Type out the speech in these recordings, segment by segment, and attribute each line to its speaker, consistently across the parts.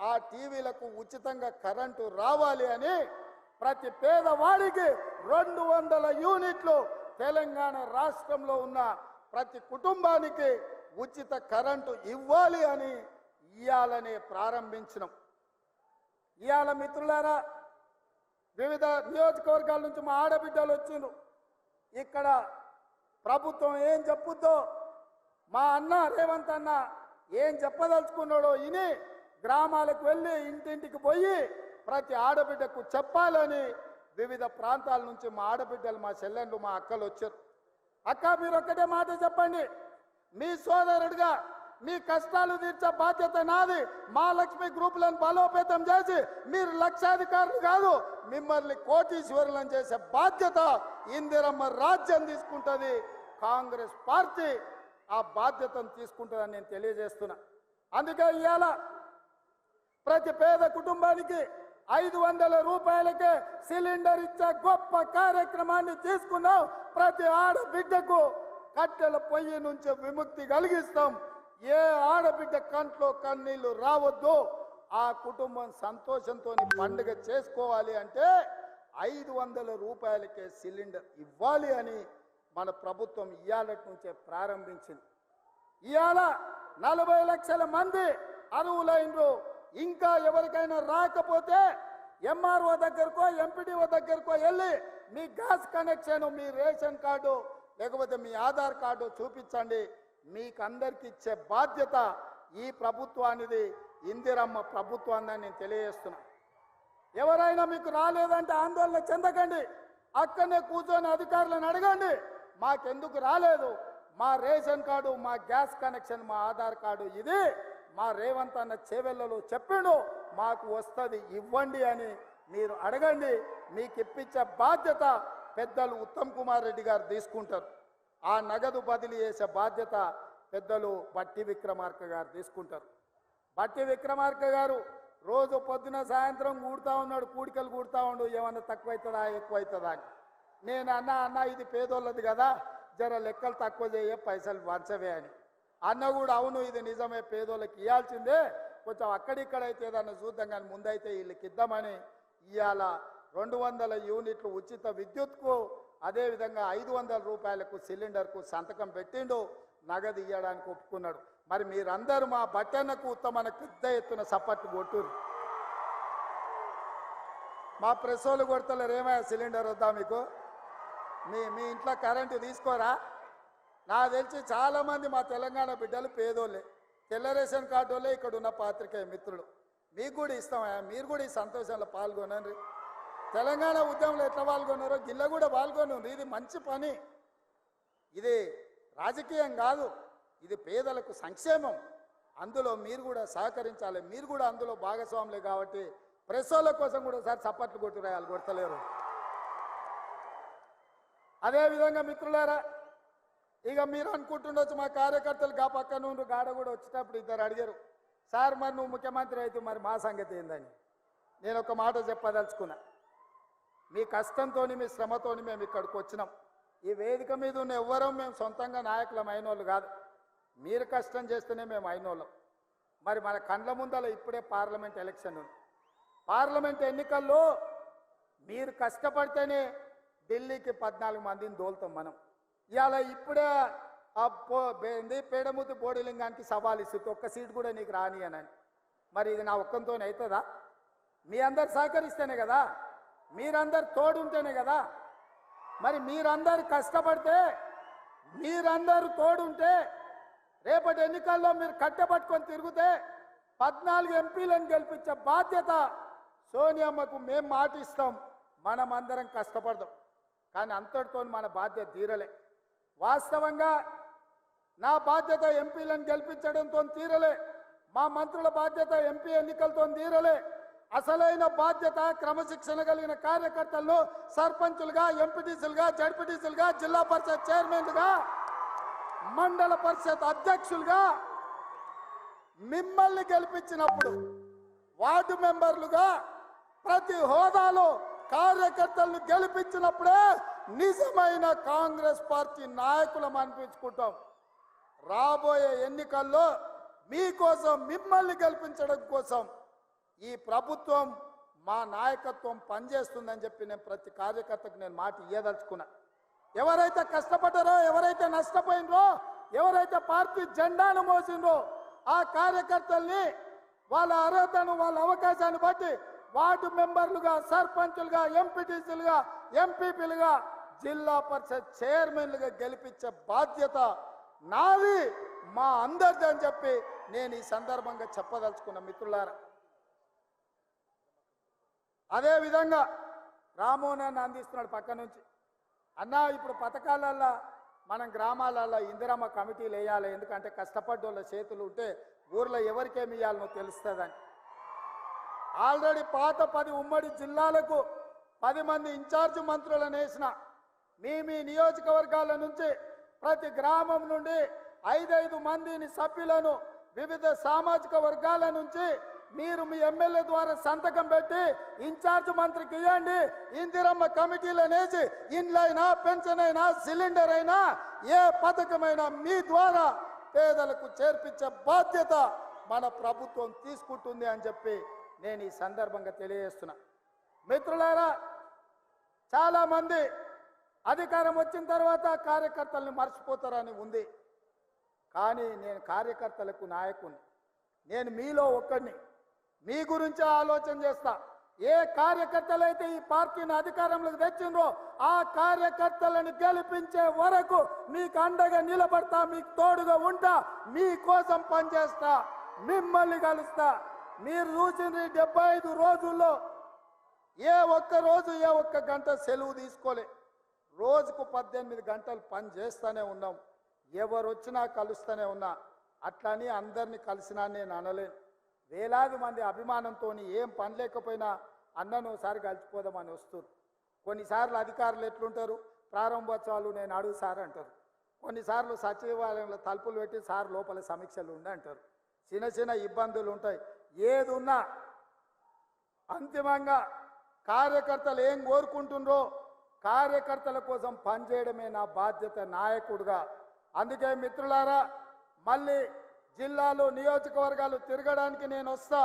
Speaker 1: ఆ టీవీలకు ఉచితంగా కరెంటు రావాలి అని ప్రతి పేదవాడికి రెండు వందల యూనిట్లు తెలంగాణ రాష్ట్రంలో ఉన్న ప్రతి కుటుంబానికి ఉచిత కరెంటు ఇవ్వాలి అని ఇయ్యాలని ప్రారంభించినాం. ఇవాళ మిత్రులారా వివిధ నియోజకవర్గాల నుంచి మా ఆడబిడ్డలు వచ్చిండ్రు. ఇక్కడ ప్రభుత్వం ఏం చెప్పుద్దో మా అన్న రేవంత్ అన్న ఏం చెప్పదలుచుకున్నాడో ఇని గ్రామాలకు వెళ్ళి ఇంటింటికి పోయి ప్రతి ఆడబిడ్డకు చెప్పాలని వివిధ ప్రాంతాల నుంచి మా ఆడబిడ్డలు మా చెల్లెళ్ళు మా అక్కలు వచ్చారు. అక్క మీరు ఒక్కటే మాట చెప్పండి. మీ సోదరుడిగా మీ కష్టాలు తీర్చే బాధ్యత నాది. మా లక్ష్మి గ్రూపులను బలోపేతం చేసి మీరు లక్షాధికారులు కాదు మిమ్మల్ని కోటీశ్వరులను చేసే బాధ్యత ఇందిరమ్మ రాజ్యం తీసుకుంటుంది. కాంగ్రెస్ పార్టీ ఆ బాధ్యతను తీసుకుంటుందని నేను తెలియజేస్తున్నా. అందుకే ఇవాళ ప్రతి పేద కుటుంబానికి ఐదు వందల రూపాయలకే సిలిండర్ ఇచ్చే గొప్ప కార్యక్రమాన్ని తీసుకున్నాం. ప్రతి ఆడబిడ్డకు కట్టెల పొయ్యి నుంచి విముక్తి కలిగిస్తాం. ఏ ఆడబిడ్డ కంట్లో కన్నీళ్ళు రావద్దు. ఆ కుటుంబం సంతోషంతో పండుగ చేసుకోవాలి అంటే ఐదు వందల రూపాయలకే సిలిండర్ ఇవ్వాలి అని మన ప్రభుత్వం ఇవాళ నుంచే ప్రారంభించింది. ఇవాళ నలభై లక్షల మంది అరువులైనరు ఇంకా ఎవరికైనా రాకపోతే ఎంఆర్ఓ దగ్గరకో ఎంపీడీఓ దగ్గరకో వెళ్ళి మీ గ్యాస్ కనెక్షన్ మీ రేషన్ కార్డు లేకపోతే మీ ఆధార్ కార్డు చూపించండి. మీకు అందరికి ఇచ్చే బాధ్యత ఈ ప్రభుత్వానిది. ఇందిరమ్మ ప్రభుత్వాన్ని నేను తెలియజేస్తున్నా. ఎవరైనా మీకు రాలేదంటే ఆందోళన చెందకండి. అక్కడనే కూర్చొని అధికారులను అడగండి. మాకెందుకు రాలేదు? మా రేషన్ కార్డు మా గ్యాస్ కనెక్షన్ మా ఆధార్ కార్డు ఇది. మా రేవంత్ అన్న చేవెళ్ళలో చెప్పిండు మాకు వస్తుంది ఇవ్వండి అని మీరు అడగండి. మీకు ఇప్పించే బాధ్యత పెద్దలు ఉత్తమ్ కుమార్ రెడ్డి గారు తీసుకుంటారు. ఆ నగదు బదిలీ చేసే బాధ్యత పెద్దలు బట్టి విక్రమార్క గారు తీసుకుంటారు. బట్టి విక్రమార్క గారు రోజు పొద్దున సాయంత్రం కూడుతూ ఉన్నాడు కూడికలు కూడుతూ ఉండు ఏమన్నా తక్కువైతుందా ఎక్కువైతుందా అని. నేను అన్న అన్న ఇది పేదోళ్ళది కదా జర లెక్కలు తక్కువ చేయ పైసలు వంచవే అని. అన్న కూడా అవును ఇది నిజమే పేదోళ్ళకి ఇవ్వాల్సిందే కొంచెం అక్కడిక్కడైతే ఏదన్నా చూద్దాం కానీ ముందైతే వీళ్ళకి ఇద్దామని ఇవాళ రెండు వందల యూనిట్లు ఉచిత విద్యుత్కు అదేవిధంగా ఐదు వందల రూపాయలకు సిలిండర్కు సంతకం పెట్టిండు. నగదు ఇవ్వడానికి ఒప్పుకున్నాడు. మరి మీరందరూ మా బట్టన్నకు ఉత్తమన పెద్ద ఎత్తున సపట్టు కొట్టురు మా ప్రెస్ వాళ్ళు కొడతలేరు ఏమయ్యా సిలిండర్ వద్దా మీకు? మీ మీ ఇంట్లో కరెంటు తీసుకోరా? నాకు తెలిసి చాలామంది మా తెలంగాణ బిడ్డలు పేదోళ్ళే. తెల్ల రేషన్ కార్డు వాళ్ళే ఇక్కడ ఉన్న పాత్రికేయ మిత్రులు. మీకు కూడా ఇస్తామయ్యా మీరు కూడా ఈ సంతోషంలో పాల్గొనండి. తెలంగాణ ఉద్యమంలో ఎట్లా పాల్గొన్నారో గిల్ల కూడా పాల్గొనండి. ఇది మంచి పని. ఇది రాజకీయం కాదు ఇది పేదలకు సంక్షేమం. అందులో మీరు కూడా సహకరించాలి. మీరు కూడా అందులో భాగస్వాములే కాబట్టి ప్రెస్ వాళ్ళ కోసం కూడా సార్ చప్పట్లు కొట్టిరాయాలి కొడతలేరు. అదేవిధంగా మిత్రులారా ఇక మీరు అనుకుంటుండొచ్చు మా కార్యకర్తలు కా పక్కన నుండి గాడ కూడా వచ్చేటప్పుడు ఇద్దరు అడిగారు సార్ మరి నువ్వు ముఖ్యమంత్రి అయితే మరి మా సంగతి ఏందని? నేను ఒక మాట చెప్పదలుచుకున్నా మీ కష్టంతో మీ శ్రమతో మేము ఇక్కడికి వచ్చినాం. ఈ వేదిక మీద ఉన్న ఎవ్వరం మేము సొంతంగా నాయకులం అయినోళ్ళు కాదు. మీరు కష్టం చేస్తేనే మేము అయినోళ్ళం. మరి మన కండ్ల ముందల ఇప్పుడే పార్లమెంట్ ఎలక్షన్ ఉంది. పార్లమెంట్ ఎన్నికల్లో మీరు కష్టపడితేనే ఢిల్లీకి పద్నాలుగు మందిని దోలుతాం మనం. ఇలా ఇప్పుడే ఆ పో ఏంది? పేడముద్దు బోడిలింగానికి సవాల్ ఇస్తుంది. ఒక్క సీట్ కూడా నీకు రాని అని మరి ఇది నా ఒక్కంతోనే అవుతుందా మీ అందరు సహకరిస్తేనే కదా? మీరందరు తోడుంటేనే కదా? మరి మీరందరు కష్టపడితే మీరందరూ తోడుంటే రేపటి ఎన్నికల్లో మీరు కట్టపట్టుకొని తిరిగితే పద్నాలుగు ఎంపీలను గెలిపించే బాధ్యత సోనియమ్మకు మేము మాటిస్తాం. మనం అందరం కష్టపడదాం. కానీ అంతటితో మన బాధ్యత తీరలే. వాస్తవంగా నా బాధ్యత ఎంపీలను గెలిపించడంతో తీరలే. మా మంత్రుల బాధ్యత ఎంపీ ఎన్నికలతో తీరలే. అసలైన బాధ్యత క్రమశిక్షణ కలిగిన కార్యకర్తలను సర్పంచులుగా ఎంపీటీసీలుగా జడ్పీటీసీలుగా జిల్లా పరిషత్ చైర్మన్లుగా మండల పరిషత్ అధ్యక్షులుగా మిమ్మల్ని గెలిపించినప్పుడు వార్డు మెంబర్లుగా ప్రతి హోదాలో కార్యకర్తలను గెలిపించినప్పుడే నిజమైన కాంగ్రెస్ పార్టీ నాయకులం అనిపించుకుంటాం. రాబోయే ఎన్నికల్లో మీకోసం మిమ్మల్ని గెలిపించడం కోసం ఈ ప్రభుత్వం మా నాయకత్వం పనిచేస్తుందని చెప్పి నేను ప్రతి కార్యకర్తకు నేను మాట ఇయ్యదలుచుకున్నా. ఎవరైతే కష్టపడ్డారో ఎవరైతే నష్టపోయినరో ఎవరైతే పార్టీ జెండాను మోసిండ్రో ఆ కార్యకర్తల్ని వాళ్ళ అర్హతను వాళ్ళ అవకాశాన్ని బట్టి వార్డు మెంబర్లుగా సర్పంచులుగా ఎంపీటీసీలుగా ఎంపీపీలుగా జిల్లా పరిషత్ చైర్మన్లుగా గెలిపించే బాధ్యత నాది మా అందరిది అని చెప్పి నేను ఈ సందర్భంగా చెప్పదలుచుకున్న మిత్రులారా. అదే విధంగా రామోనాన్ని అందిస్తున్నాడు పక్క నుంచి. అన్న ఇప్పుడు పథకాలల్లో మనం గ్రామాలలో ఇందిరమ్మ కమిటీలు వేయాలి ఎందుకంటే కష్టపడ్డోళ్ళ చేతులు ఉంటే ఊర్లో ఎవరికేమి ఇవ్వాలనో తెలుస్తుందని. ఆల్రెడీ పాత పది ఉమ్మడి జిల్లాలకు పది మంది ఇన్ఛార్జ్ మంత్రులను వేసిన మీ మీ నియోజకవర్గాల నుంచి ప్రతి గ్రామం నుండి ఐదైదు మందిని సభ్యులను వివిధ సామాజిక వర్గాల నుంచి మీరు మీ ఎమ్మెల్యే ద్వారా సంతకం పెట్టి ఇన్ఛార్జ్ మంత్రికి ఇవ్వండి ఇందిరమ్మ కమిటీలనేసి ఇండ్లైనా పెన్షన్ అయినా సిలిండర్ అయినా ఏ పథకమైనా మీ ద్వారా పేదలకు చేర్పించే బాధ్యత మన ప్రభుత్వం తీసుకుంటుంది అని చెప్పి నేను ఈ సందర్భంగా తెలియజేస్తున్నా. మిత్రులారా చాలామంది అధికారం వచ్చిన తర్వాత కార్యకర్తల్ని మర్చిపోతారని ఉంది. కానీ నేను కార్యకర్తలకు నాయకుని నేను మీలో ఒక్కడిని. మీ గురించి ఆలోచన చేస్తా. ఏ కార్యకర్తలైతే ఈ పార్టీని అధికారంలోకి తెచ్చిండ్రో ఆ కార్యకర్తలను గెలిపించే వరకు మీకు అండగా నిలబడతా మీకు తోడుగా ఉంటా మీకోసం పనిచేస్తా మిమ్మల్ని కలుస్తా. మీరు చూసిన డెబ్బై ఐదు రోజుల్లో ఏ ఒక్క రోజు ఏ ఒక్క గంట సెలవు తీసుకోలే. రోజుకు పద్దెనిమిది గంటలు పని చేస్తూనే ఉన్నాం. ఎవరు వచ్చినా కలుస్తూనే ఉన్నా. అట్లని అందరినీ కలిసినా నేను అనలేను. వేలాది మంది అభిమానంతో ఏం పని లేకపోయినా అన్నను ఒకసారి కలిసిపోదామని వస్తారు కొన్నిసార్లు అధికారులు ఎట్లుంటారు? ప్రారంభోత్సవాలు నేను అడుగు సార్ అంటారు. కొన్నిసార్లు సచివాలయంలో తలుపులు పెట్టి సార్ లోపల సమీక్షలు ఉండి అంటారు. చిన్న చిన్న ఇబ్బందులు ఉంటాయి. ఏది ఉన్నా అంతిమంగా కార్యకర్తలు ఏం కోరుకుంటుండ్రో కార్యకర్తల కోసం పనిచేయడమే నా బాధ్యత నాయకుడుగా. అందుకే మిత్రులారా మళ్ళీ జిల్లాలు నియోజకవర్గాలు తిరగడానికి నేను వస్తా.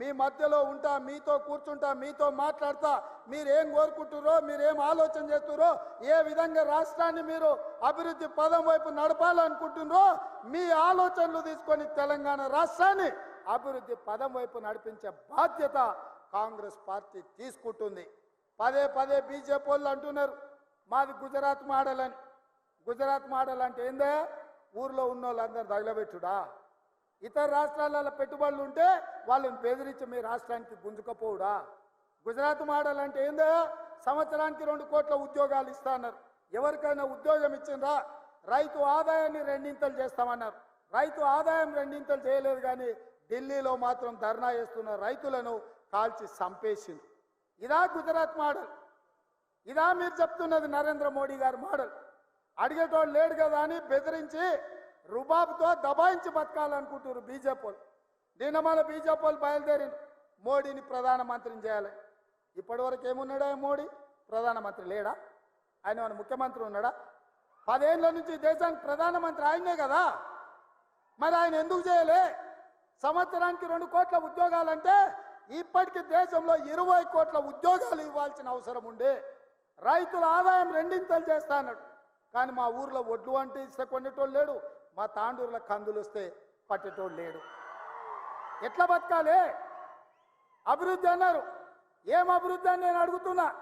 Speaker 1: మీ మధ్యలో ఉంటా మీతో కూర్చుంటా మీతో మాట్లాడతా. మీరేం కోరుకుంటురో మీరేం ఆలోచన చేస్తురో ఏ విధంగా రాష్ట్రాన్ని మీరు అభివృద్ధి పదం వైపు నడపాలనుకుంటున్నారో మీ ఆలోచనలు తీసుకొని తెలంగాణ రాష్ట్రాన్ని అభివృద్ధి పదం వైపు నడిపించే బాధ్యత కాంగ్రెస్ పార్టీ తీసుకుంటుంది. పదే పదే బీజేపీ వాళ్ళు అంటున్నారు మాది గుజరాత్ మోడల్ అని గుజరాత్ మోడల్ అంటే ఏందే? ఊర్లో ఉన్న వాళ్ళందరూ తగలబెట్టుడా? ఇతర రాష్ట్రాలలో పెట్టుబడులు ఉంటే వాళ్ళని బెదిరించి మీ రాష్ట్రానికి గుంజుకపోవుడా? గుజరాత్ మోడల్ అంటే ఏందో? సంవత్సరానికి రెండు కోట్ల ఉద్యోగాలు ఇస్తాన్నారు ఎవరికైనా ఉద్యోగం ఇచ్చిందా రైతు ఆదాయాన్ని రెండింతలు చేస్తామన్నారు. రైతు ఆదాయం రెండింతలు చేయలేదు కానీ ఢిల్లీలో మాత్రం ధర్నా చేస్తున్న రైతులను కాల్చి చంపేసింది ఇదా గుజరాత్ మోడల్. ఇదా మీరు చెప్తున్నది నరేంద్ర మోడీ గారి మోడల్. అడిగేటోడు లేడు కదా అని బెదిరించి రుబాబ్తో దబాయించి బతకాలనుకుంటున్నారు బీజేపీ వాళ్ళు. నిన్న మన బీజేపీ వాళ్ళు బయలుదేరి మోడీని ప్రధానమంత్రిని చేయాలి. ఇప్పటివరకు ఏమున్నాడా మోడీ? ప్రధానమంత్రి లేడా? ఆయన మన ముఖ్యమంత్రి ఉన్నాడా? పదేళ్ళ నుంచి దేశానికి ప్రధానమంత్రి ఆయనే కదా? మరి ఆయన ఎందుకు చేయలే? సంవత్సరానికి రెండు కోట్ల ఉద్యోగాలంటే ఇప్పటికి దేశంలో ఇరవై కోట్ల ఉద్యోగాలు ఇవ్వాల్సిన అవసరం ఉండే. రైతుల ఆదాయం రెండింతలు చేస్తా అన్నాడు. కానీ మా ఊర్లో ఒడ్లు అంటే ఇస్తే కొనేటోళ్ళు లేడు మా తాండూరులో కందులు వస్తే పట్టేటోళ్ళు లేడు. ఎట్లా బతకాలి? అభివృద్ధి అన్నారు. ఏం అభివృద్ధి అని నేను అడుగుతున్నా?